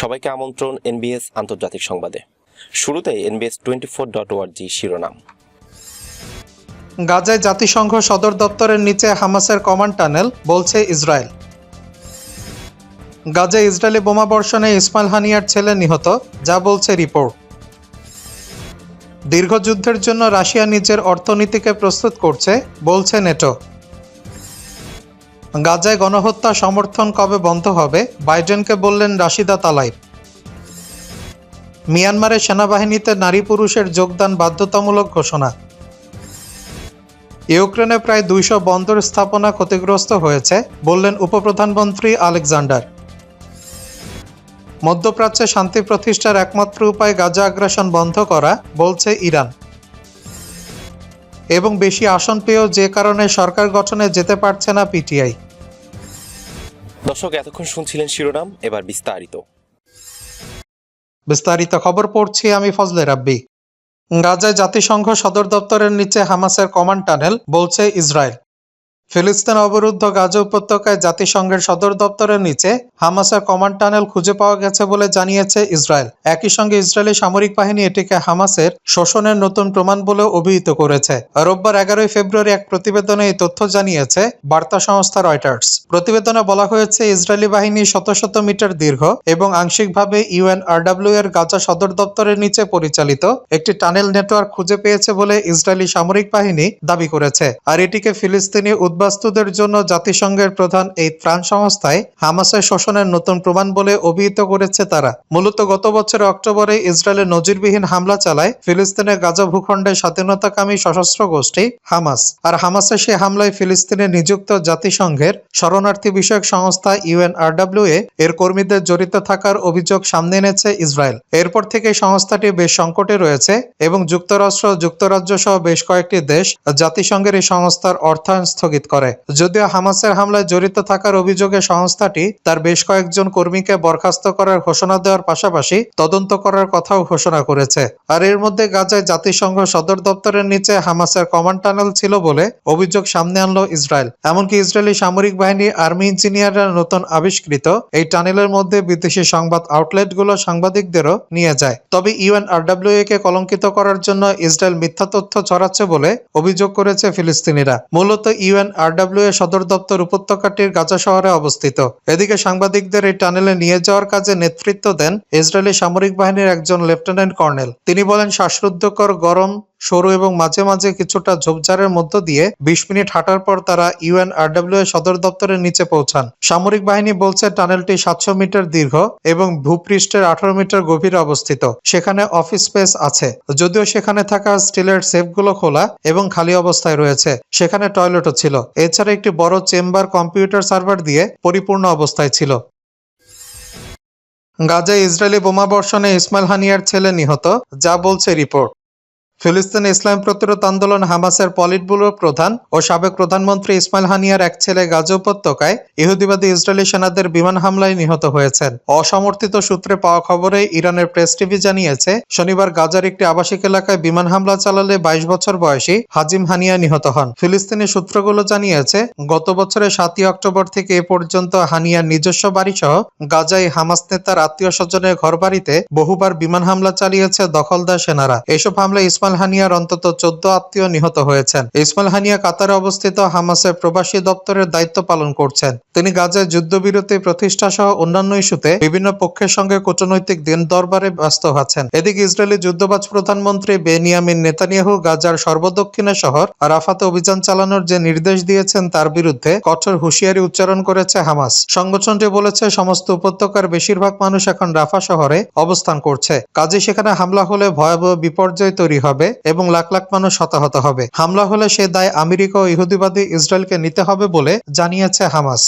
সবাইকে আমন্ত্রণ এনবিএস আন্তর্জাতিক সংবাদে। শুরুতে এনবিএস টোয়েন্টি ফোর ডট ওয়ার্জি শিরোনাম। গাজায় জাতিসংঘ সদর দপ্তরের নিচে হামাসের কমান্ড টানেল বলছে ইসরায়েল। গাজায় ইসরায়েলি বোমাবর্ষণে ইসমাইল হানিয়ার ছেলে নিহত, যা বলছে রিপোর্ট। দীর্ঘ যুদ্ধের জন্য রাশিয়া নিজের অর্থনীতিকে প্রস্তুত করছে, বলছে নেটো। গাজায় গণহত্যা সমর্থন কবে বন্ধ হবে? বাইডেনকে বললেন রাশিদা তালাইব। মিয়ানমারের সেনাবাহিনীতে নারী পুরুষের যোগদান বাধ্যতামূলক ঘোষণা। ইউক্রেনে প্রায় দুইশো বন্দর স্থাপনা ক্ষতিগ্রস্ত হয়েছে, বললেন উপপ্রধানমন্ত্রী আলেকজান্ডার। মধ্যপ্রাচ্যে শান্তি প্রতিষ্ঠার একমাত্র উপায় গাজা আগ্রাসন বন্ধ করা, বলছে ইরান। এবং বেশি আসন পেয়েও যে কারণে সরকার গঠনে যেতে পারছে না পিটিআই। দর্শক, এতক্ষণ শুনছিলেন শিরোনাম, এবার বিস্তারিত। বিস্তারিত খবর পড়ছি আমি ফজলে রাব্বি। গাজায় জাতিসংঘ সদর দপ্তরের নিচে হামাসের কমান্ড টানেল বলছে ইসরায়েল। ফিলিস্তিন অবরুদ্ধ গাজা উপত্যকায় জাতিসংঘের সদর দপ্তরের নিচে হামাসের কমান্ড টানেল খুঁজে পাওয়া গেছে বলে জানিয়েছে ইসরায়েল। একই সঙ্গে ইসরায়েলি সামরিক বাহিনী এটিকে হামাসের শোষণের নতুন প্রমাণ বলে অভিহিত করেছে। রোববার এগারোই ফেব্রুয়ারি এক প্রতিবেদনে এই তথ্য জানিয়েছে বার্তা সংস্থা রয়টার্স। প্রতিবেদনে বলা হয়েছে, ইসরায়েলি বাহিনী শত শত মিটার দীর্ঘ এবং আংশিকভাবে ইউএনআরডব্লিউ এর গাজা সদর দপ্তরের নিচে পরিচালিত একটি টানেল নেটওয়ার্ক খুঁজে পেয়েছে বলে ইসরায়েলি সামরিক বাহিনী দাবি করেছে। আর এটিকে ফিলিস্তিনি উদ্বাস্তুদের জন্য জাতিসংঘের প্রধান এই ত্রাণ সংস্থায় হামাসের শোষণের নতুন প্রমাণ বলে অভিহিত করেছে তারা। মূলত গত বছরের অক্টোবরে ইসরায়েলের নজিরবিহীন হামলা চালায় ফিলিস্তিনের গাজা ভূখণ্ডে স্বাধীনতাকামী সশস্ত্র গোষ্ঠী হামাস। আর হামাসের সেই হামলায় ফিলিস্তিনে নিযুক্ত জাতিসংঘের শরণার্থী বিষয়ক সংস্থা ইউএনআরডব্লিউ এর কর্মীদের জড়িত থাকার অভিযোগ সামনে এনেছে ইসরায়েল। এরপর থেকে সংস্থাটি বেশ সংকটে রয়েছে এবং যুক্তরাষ্ট্র যুক্তরাজ্য সহ বেশ কয়েকটি দেশ জাতিসংঘের এই সংস্থার অর্থায়ন স্থগিত করে। যদিও হামাসের হামলায় জড়িত থাকার অভিযোগে সংস্থাটি তার বেশ কয়েকজন কর্মীকে বরখাস্ত করার ঘোষণা দেওয়ার পাশাপাশি তদন্ত করার কথাও ঘোষণা করেছে। আর এর মধ্যে গাজায় জাতিসংঘ সদর দপ্তরের নিচে হামাসের কমান্ড টানেল ছিল বলে অভিযোগ সামনে আনলো ইসরায়েল। এমনকি ইসরায়েলি সামরিক বাহিনী আর্মি ইঞ্জিনিয়াররা নতুন আবিষ্কৃত এই টানেলের মধ্যে বিদেশি সংবাদ আউটলেটগুলো সাংবাদিকদেরও নিয়ে যায়। তবে ইউএনআরডব্লিউ কে কলঙ্কিত করার জন্য ইসরায়েল মিথ্যা তথ্য ছড়াচ্ছে বলে অভিযোগ করেছে ফিলিস্তিনিরা। মূলত ইউএনআরডব্লিউ এর সদর দপ্তর উপত্যকাটির গাজা শহরে অবস্থিত। এদিকে সাংবাদিকদের এই টানেলে নিয়ে যাওয়ার কাজে নেতৃত্ব দেন ইসরায়েলি সামরিক বাহিনীর একজন লেফটেন্যান্ট কর্নেল। তিনি বলেন, শ্বাসরুদ্ধকর গরম সরু এবং মাঝে মাঝে কিছুটা ঝোপঝাড়ের মধ্য দিয়ে বিশ মিনিট হাঁটার পর তারা ইউএনআরডব্লিউ সদর দপ্তরের নিচে পৌঁছান। সামরিক বাহিনী বলছে, টানেলটি সাতশো মিটার দীর্ঘ এবং ভূপৃষ্ঠের আঠারো মিটার গভীরে অবস্থিত। সেখানে অফিস স্পেস আছে। যদিও সেখানে থাকা স্টিলের সেফগুলো খোলা এবং খালি অবস্থায় রয়েছে। সেখানে টয়লেটও ছিল। এছাড়া একটি বড় চেম্বার কম্পিউটার সার্ভার দিয়ে পরিপূর্ণ অবস্থায় ছিল। গাজায় ইসরায়েলি বোমাবর্ষণে ইসমাইল হানিয়ার ছেলে নিহত, যা বলছে রিপোর্ট। ফিলিস্তিন ইসলাম প্রতিরোধ আন্দোলন হামাসের পলিট ব্যুরো প্রধান ও সাবেক প্রধানমন্ত্রী ইসমাইল হানিয়ার এক ছেলে গাজা উপত্যকায় ইহুদিবাদী ইসরায়েলি সেনাদের বিমান হামলায় নিহত হয়েছেন। অসমর্থিত সূত্রে পাওয়া খবরে ইরানের প্রেস টিভি জানিয়েছে, শনিবার গাজার একটি আবাসিক এলাকায় বিমান হামলা চালালে বাইশ বছর বয়সী হাজিম হানিয়া নিহত হন। ফিলিস্তিনি সূত্রগুলো জানিয়েছে, গত বছরের সাতই অক্টোবর থেকে এ পর্যন্ত হানিয়ার নিজস্ব বাড়ি সহ গাজায় হামাস নেতার আত্মীয় স্বজনের ঘর বাড়িতে বহুবার বিমান হামলা চালিয়েছে দখলদার সেনারা। এসব হামলায় ইসমাইল হানিয়ার অন্তত চোদ্দ আত্মীয় নিহত হয়েছেন। ইসমাইল হানিয়া কাতারে অবস্থিত হামাসের প্রবাসী দপ্তরের দায়িত্ব পালন করছেন। তিনি গাজায় যুদ্ধবিরতি প্রতিষ্ঠা সহ অন্যান্য ইস্যুতে বিভিন্ন পক্ষের সঙ্গে কূটনৈতিক দিন দরবারে ব্যস্ত আছেন। এদিকে ইসরায়েলি যুদ্ধবাজ প্রধানমন্ত্রী বেনিয়ামিন নেতানিয়াহু গাজার সর্বদক্ষিণে শহর রাফাতে অভিযান চালানোর যে নির্দেশ দিয়েছেন তার বিরুদ্ধে কঠোর হুঁশিয়ারি উচ্চারণ করেছে হামাস। সংগঠনটি বলেছে, সমস্ত উপত্যকার বেশিরভাগ মানুষ এখন রাফা শহরে অবস্থান করছে। কাজে সেখানে হামলা হলে ভয়াবহ বিপর্যয় তৈরি হবে। এবং লাখ লাখ মানুষ হতাহত হবে। হামলা হলে সে দায় আমেরিকা ও ইহুদিবাদী ইসরায়েলকে নিতে হবে বলে জানিয়েছে হামাস।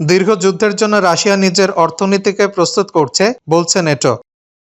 দীর্ঘ যুদ্ধের জন্য রাশিয়া নিজের অর্থনীতিকে প্রস্তুত করছে, বলছে নেটো।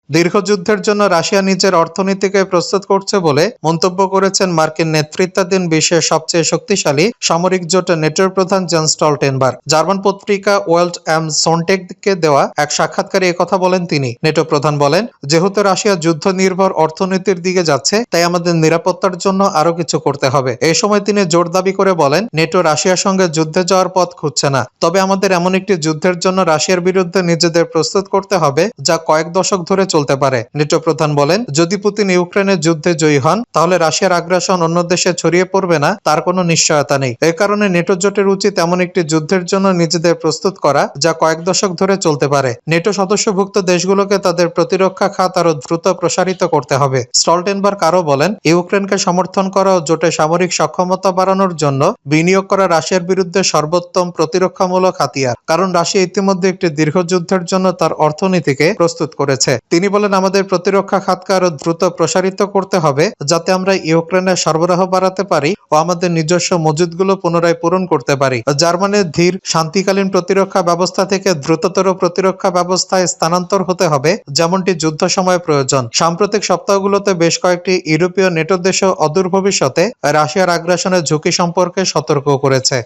দীর্ঘযুদ্ধের জন্য রাশিয়া নিজের অর্থনীতিকে প্রস্তুত করছে বলে মন্তব্য করেছেন মার্কিন নেতৃত্বাধীন বিশ্বের সবচেয়ে শক্তিশালী সামরিক জোট নেটোর প্রধান জেন স্টলটেনবার্গ। জার্মান পত্রিকা ওয়ার্ল্ড অ্যাম সোনটেককে দেওয়া এক সাক্ষাৎকারে কথা বলেন তিনি। নেটো প্রধান বলেন, যেহেতু রাশিয়া যুদ্ধ নির্ভর অর্থনীতির দিকে যাচ্ছে, তাই আমাদের নিরাপত্তার জন্য আরও কিছু করতে হবে। এই সময় তিনি জোর দাবি করে বলেন, নেটো রাশিয়ার সঙ্গে যুদ্ধে যাওয়ার পথ খুঁজছে না। তবে আমাদের এমন একটি যুদ্ধের জন্য রাশিয়ার বিরুদ্ধে নিজেদের প্রস্তুত করতে হবে, যা কয়েক দশক ধরে চলতে পারে। নেটো প্রধান বলেন, যদি পুতিন ইউক্রেনের যুদ্ধে জয়ী হন, তাহলে রাশিয়ার আগ্রাসন অন্য দেশে ছড়িয়ে পড়বে না, তার কোনো নিশ্চয়তা নেই। এ কারণে নেটো জোটের উচিত এমন একটি যুদ্ধের জন্য নিজেদের প্রস্তুত করা, যা কয়েক দশক ধরে চলতে পারে। নেটো সদস্যভুক্ত দেশগুলোকে তাদের প্রতিরক্ষা খাত আরও দ্রুত প্রসারিত করতে হবে। স্টলটেনবার্গ আরও বলেন, ইউক্রেনকে সমর্থন করা ও জোটে সামরিক সক্ষমতা বাড়ানোর জন্য বিনিয়োগ করা রাশিয়ার বিরুদ্ধে সর্বোত্তম প্রতিরক্ষামূলক হাতিয়ার, কারণ রাশিয়া ইতিমধ্যে একটি দীর্ঘ যুদ্ধের জন্য তার অর্থনীতিকে প্রস্তুত করেছে। তিনি বলেন, আমাদের প্রতিরক্ষা খাতকে আরও দ্রুত প্রসারিত করতে হবে যাতে আমরা ইউক্রেনের সরবরাহ বাড়াতে পারি ও আমাদের নিজস্ব মজুদগুলো পুনরায় পূরণ করতে পারি। জার্মানির ধীর, শান্তিকালীন প্রতিরক্ষা ব্যবস্থা থেকে দ্রুততর প্রতিরক্ষা ব্যবস্থায় স্থানান্তর হতে হবে, যেমনটি যুদ্ধ সময় প্রয়োজন। সাম্প্রতিক সপ্তাহগুলোতে বেশ কয়েকটি ইউরোপীয় নেটো দেশও অদূর ভবিষ্যতে রাশিয়ার আগ্রাসনের ঝুঁকি সম্পর্কে সতর্ক করেছে।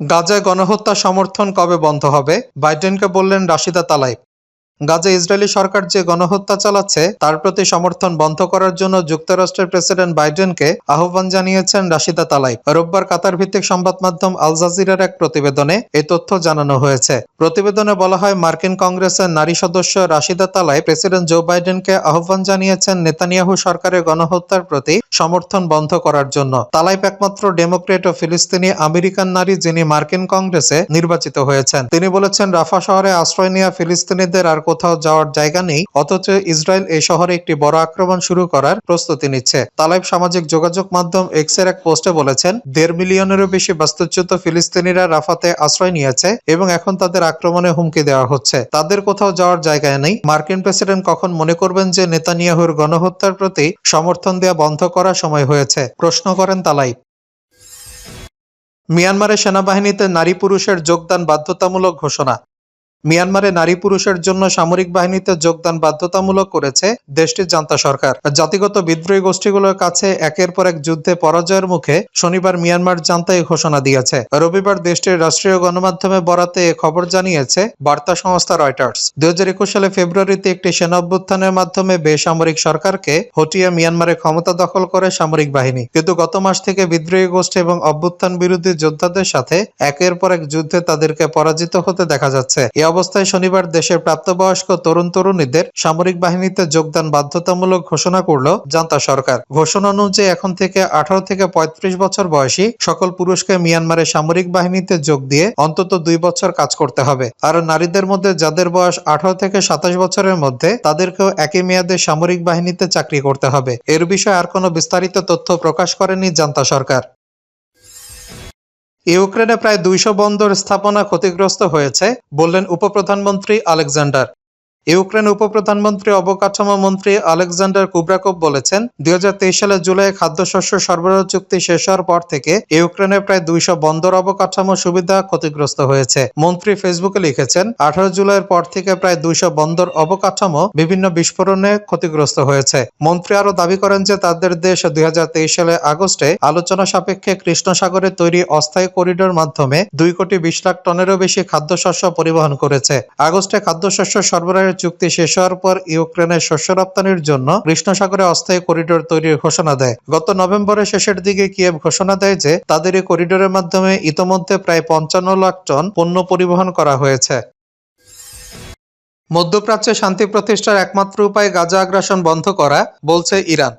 গাজায় গণহত্যা সমর্থন কবে বন্ধ হবে? বাইডেনকে বললেন রাশিদা তালাইব। গাজা ইসরায়েলি সরকার যে গণহত্যা চালাচ্ছে, তার প্রতি সমর্থন বন্ধ করার জন্য যুক্তরাষ্ট্রের প্রেসিডেন্ট বাইডেনকে আহ্বান জানিয়েছেন রাশিদা তালাইব রোববার কাতার ভিত্তিক সংবাদ মাধ্যম আল জাজিরার এক প্রতিবেদনে এই তথ্য জানানো হয়েছে। প্রতিবেদনে বলা হয়, মার্কিন কংগ্রেসের নারী সদস্য রাশিদা তালাই প্রেসিডেন্ট জো বাইডেনকে আহ্বান জানিয়েছেন নেতানিয়াহু সরকারের গণহত্যার প্রতি। সমর্থন বন্ধ করার জন্য। তালাইপ একমাত্র ডেমোক্রেট ও ফিলিস্তিনি আমেরিকান নারী যিনি মার্কিন কংগ্রেসে নির্বাচিত হয়েছেন। তিনি বলেছেন, রাফা শহরে আশ্রয় নেওয়া ফিলিস্তিনিদের আর কোথাও যাওয়ার জায়গা নেই, অথচ ইসরায়েল এই শহরে একটি বড় আক্রমণ শুরু করার প্রস্তুতি নিচ্ছে। তালাইব সামাজিক যোগাযোগ মাধ্যম এক্সের এক পোস্টে বলেছেন, দেড় মিলিয়নেরও বেশি বাস্তুচ্যুত ফিলিস্তিনিরা রাফাতে আশ্রয় নিয়েছে এবং এখন তাদের আক্রমণে হুমকি দেওয়া হচ্ছে। তাদের কোথাও যাওয়ার জায়গায় নেই। মার্কিন প্রেসিডেন্ট কখন মনে করবেন যে নেতানিয়াহুর গণহত্যার প্রতি সমর্থন দেওয়া বন্ধ করার সময় হয়েছে। প্রশ্ন করেন তালাই। মিয়ানমারের সেনাবাহিনীতে নারী পুরুষের যোগদান বাধ্যতামূলক ঘোষণা। মিয়ানমারে নারী পুরুষের জন্য সামরিক বাহিনীতে যোগদান বাধ্যতামূলক করেছে দেশটির জান্তা সরকার। জাতিগত বিদ্রোহী গোষ্ঠীগুলোর কাছে একের পর এক যুদ্ধে পরাজয়ের মুখে শনিবার মিয়ানমার জান্তা এই ঘোষণা দিয়েছে। রবিবার দেশটির রাষ্ট্রীয় গণমাধ্যমে বরাতে এ খবর জানিয়েছে বার্তা সংস্থা রয়টার্স। দুই হাজার একুশ সালে ফেব্রুয়ারিতে একটি সেনা অভ্যুত্থানের মাধ্যমে বেসামরিক সরকারকে হটিয়ে মিয়ানমারে ক্ষমতা দখল করে সামরিক বাহিনী। কিন্তু গত মাস থেকে বিদ্রোহী গোষ্ঠী এবং অভ্যুত্থান বিরোধী যোদ্ধাদের সাথে একের পর এক যুদ্ধে তাদেরকে পরাজিত হতে দেখা যাচ্ছে। অবস্থায় শনিবার দেশের প্রাপ্তবয়স্ক তরুণ তরুণীদের সামরিক বাহিনীতে যোগদান বাধ্যতামূলক ঘোষণা করল জান্তা সরকার। ঘোষণা অনুযায়ী এখন থেকে আঠারো থেকে পঁয়ত্রিশ বছর বয়সী সকল পুরুষকে মিয়ানমারের সামরিক বাহিনীতে যোগ দিয়ে অন্তত দুই বছর কাজ করতে হবে। আর নারীদের মধ্যে যাদের বয়স আঠারো থেকে সাতাশ বছরের মধ্যে, তাদেরকেও একই মেয়াদে সামরিক বাহিনীতে চাকরি করতে হবে। এর বিষয়ে আর কোনো বিস্তারিত তথ্য প্রকাশ করেনি জান্তা সরকার। ইউক্রেনে প্রায় দুইশো বন্দর স্থাপনা ক্ষতিগ্রস্ত হয়েছে বললেন উপপ্রধানমন্ত্রী আলেকজান্ডার। ইউক্রেন উপপ্রধানমন্ত্রী অবকাঠামো মন্ত্রী আলেকজান্ডার কুব্রাকোভ বলেছেন, দুই হাজার তেইশ সালের জুলাই খাদ্যশস্য সরবরাহ চুক্তি শেষ হওয়ার পর থেকে ইউক্রেনে প্রায় দুইশো বন্দর অবকাঠামো সুবিধা ক্ষতিগ্রস্ত হয়েছে। মন্ত্রী ফেসবুকে লিখেছেন, আঠারো জুলাইয়ের পর থেকে প্রায় দুইশো বন্দর অবকাঠামো বিভিন্ন বিস্ফোরণে ক্ষতিগ্রস্ত হয়েছে। মন্ত্রী আরও দাবি করেন যে তাদের দেশ দুই সালে আগস্টে আলোচনা সাপেক্ষে কৃষ্ণ সাগরে তৈরি অস্থায়ী করিডোর মাধ্যমে দুই কোটি বিশ লাখ টনেরও বেশি খাদ্যশস্য পরিবহন করেছে। আগস্টে খাদ্যশস্য সরবরাহের চুক্তি শেষ হওয়ার পর ইউক্রেনের শস্য রপ্তানির জন্য কৃষ্ণ সাগরে অস্থায়ী করিডোর তৈরির ঘোষণা দেয়। গত নভেম্বরের শেষের দিকে কিয়েভ ঘোষণা দেয় যে, তাদের এই করিডোরের মাধ্যমে ইতোমধ্যে প্রায় পঞ্চান্ন লাখ টন পণ্য পরিবহন করা হয়েছে। মধ্যপ্রাচ্যে শান্তি প্রতিষ্ঠার একমাত্র উপায় গাজা আগ্রাসন বন্ধ করা, বলছে ইরান।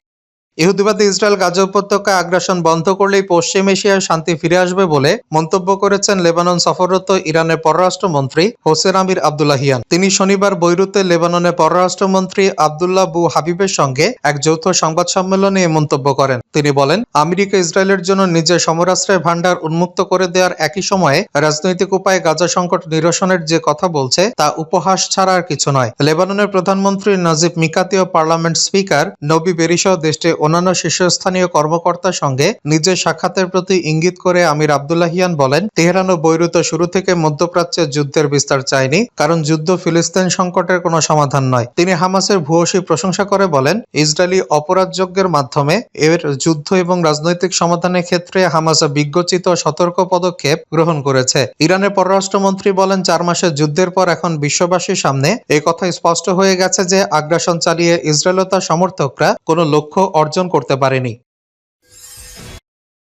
ইহুদিবাদী ইসরায়েল গাজা উপত্যকায় আগ্রাসন বন্ধ করলেই পশ্চিম এশিয়ায় শান্তি ফিরে আসবে বলে মন্তব্য করেছেন লেবানন সফররত ইরানের পররাষ্ট্রমন্ত্রী হোসেন আমির আবদুল্লাহিয়ান তিনি শনিবার বৈরুতে লেবাননের পররাষ্ট্রমন্ত্রী আবদুল্লাহ বু হাবিবের সঙ্গে এক যৌথ সংবাদ সম্মেলনে এ মন্তব্য করেন। তিনি বলেন, আমেরিকা ইসরায়েলের জন্য নিজের সমরাস্ত্রের ভাণ্ডার উন্মুক্ত করে দেওয়ার একই সময়ে রাজনৈতিক উপায়ে গাজা সংকট নিরসনের যে কথা বলছে, তা উপহাস ছাড়া আর কিছু নয়। লেবাননের প্রধানমন্ত্রী নাজিব মিকাতি ও পার্লামেন্ট স্পিকার নবী বেরিসহ দেশটির অন্যান্য শীর্ষস্থানীয় কর্মকর্তার সঙ্গে নিজের সাক্ষাতের প্রতি ইঙ্গিত করে আমির আবদুল্লাহিয়ান বলেন, তেহরান ও বৈরুত শুরু থেকে মধ্যপ্রাচ্যে যুদ্ধের বিস্তার চায়নি, কারণ যুদ্ধ ফিলিস্তিন সংকটের কোনো সমাধান নয়। তিনি হামাসের ভূয়সী প্রশংসা করে বলেন, ইসরায়েলি অপরাধযজ্ঞের মাধ্যমে এর যুদ্ধ এবং রাজনৈতিক সমাধানের ক্ষেত্রে হামাস বিজ্ঞচিত সতর্ক পদক্ষেপ গ্রহণ করেছে। ইরানের পররাষ্ট্রমন্ত্রী বলেন, চার মাসের যুদ্ধের পর এখন বিশ্ববাসীর সামনে এই কথা স্পষ্ট হয়ে গেছে যে আগ্রাসন চালিয়ে ইসরায়েল তার সমর্থকরা কোনো লক্ষ্য অর্জন করতে পারেনি।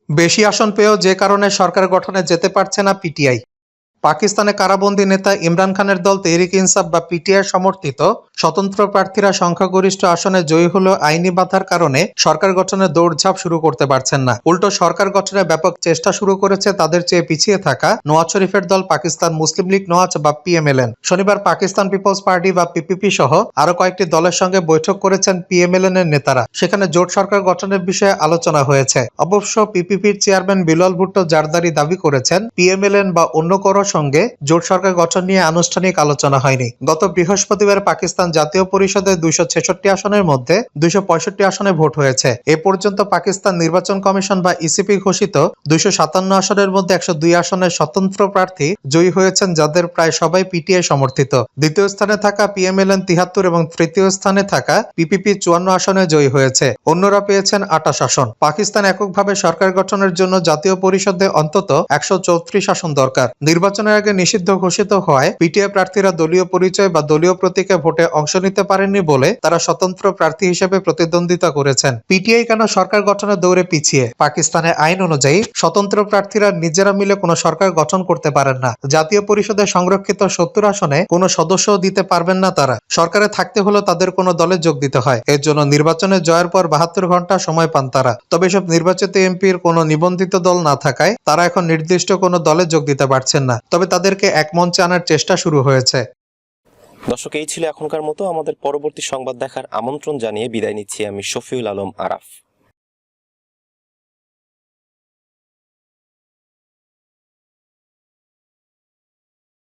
বেশি আসন পেয়েও যে কারণে সরকার গঠনে যেতে পারছে না পিটিআই। পাকিস্তানে কারাবন্দী নেতা ইমরান খানের দল তেহরিক ইনসাফ বা পিটিআই সমর্থিত স্বতন্ত্র প্রার্থীরা সংখ্যাগরিষ্ঠ আসনে জয়ী হলেও আইনি বাধার কারণে সরকার গঠনে দৌড়ঝাঁপ শুরু করতে পারছেন না। উল্টো সরকার গঠনের ব্যাপক চেষ্টা শুরু করেছে তাদের চেয়ে পিছিয়ে থাকা নোয়াজ শরীফের দল পাকিস্তান মুসলিম লীগ নওয়াজ বা পিএমএলএন। শনিবার পাকিস্তান পিপলস পার্টি বা পিপিপি সহ আরও কয়েকটি দলের সঙ্গে বৈঠক করেছেন পিএমএলএন এর নেতারা। সেখানে জোট সরকার গঠনের বিষয়ে আলোচনা হয়েছে। অবশ্য পিপিপির চেয়ারম্যান বিলাল ভুট্টো জারদারি দাবি করেছেন, পিএমএলএন বা অন্য কারও সঙ্গে জোট সরকার গঠন নিয়ে আনুষ্ঠানিক আলোচনা হয়নি। গত বৃহস্পতিবার পাকিস্তান জাতীয় পরিষদের দুইশো ছেষট্টি আসনের মধ্যে দুইশো পঁয়ষট্টি আসনে ভোট হয়েছে। এ পর্যন্ত পাকিস্তান নির্বাচন কমিশন বা ইসিপি ঘোষিত দুইশো সাতান্ন আসনের মধ্যে একশো দুই আসনের স্বতন্ত্র প্রার্থী জয়ী হয়েছেন যাদের প্রায় সবাই পিটিআই সমর্থিত। দ্বিতীয় স্থানে থাকা পিএমএলএন তিহাত্তর এবং তৃতীয় স্থানে থাকা পিপিপি চুয়ান্ন আসনে জয়ী হয়েছে। অন্যরা পেয়েছেন আটাশ আসন। পাকিস্তান এককভাবে সরকার গঠনের জন্য জাতীয় পরিষদে অন্তত একশো চৌত্রিশ আসন দরকার। নির্বাচনের আগে নিষিদ্ধ ঘোষিত হওয়ায় পিটিআই প্রার্থীরা দলীয় পরিচয় বা দলীয় প্রতীকে ভোটে অংশ নিতে পারেননি বলে তারা স্বতন্ত্র প্রার্থী হিসেবে প্রতিদ্বন্দ্বিতা করেছেন। পিটিআই কেন সরকার গঠনের দৌড়ে পিছিয়ে? পাকিস্তানের আইন অনুযায়ী স্বতন্ত্র প্রার্থীরা নিজেরা মিলে কোনো সরকার গঠন করতে পারেন না। জাতীয় পরিষদে সংরক্ষিত সত্তর আসনে কোনো সদস্য দিতে পারবেন না তারা। সরকারে থাকতে হলে তাদের কোনো দলে যোগ দিতে হয়। এর জন্য নির্বাচনে জয়ের পর বাহাত্তর ঘণ্টা সময় পান তারা। তবে সব নির্বাচিত এমপির কোনো নিবন্ধিত দল না থাকায় তারা এখন নির্দিষ্ট কোনো দলে যোগ দিতে পারছেন না। তবে তাদেরকে এক মঞ্চে আনার চেষ্টা শুরু হয়েছে। দর্শক, এই ছিল এখনকার মতো। আমাদের পরবর্তী সংবাদ দেখার আমন্ত্রণ জানিয়ে বিদায় নিচ্ছি আমি শফিউল আলম আরাফ।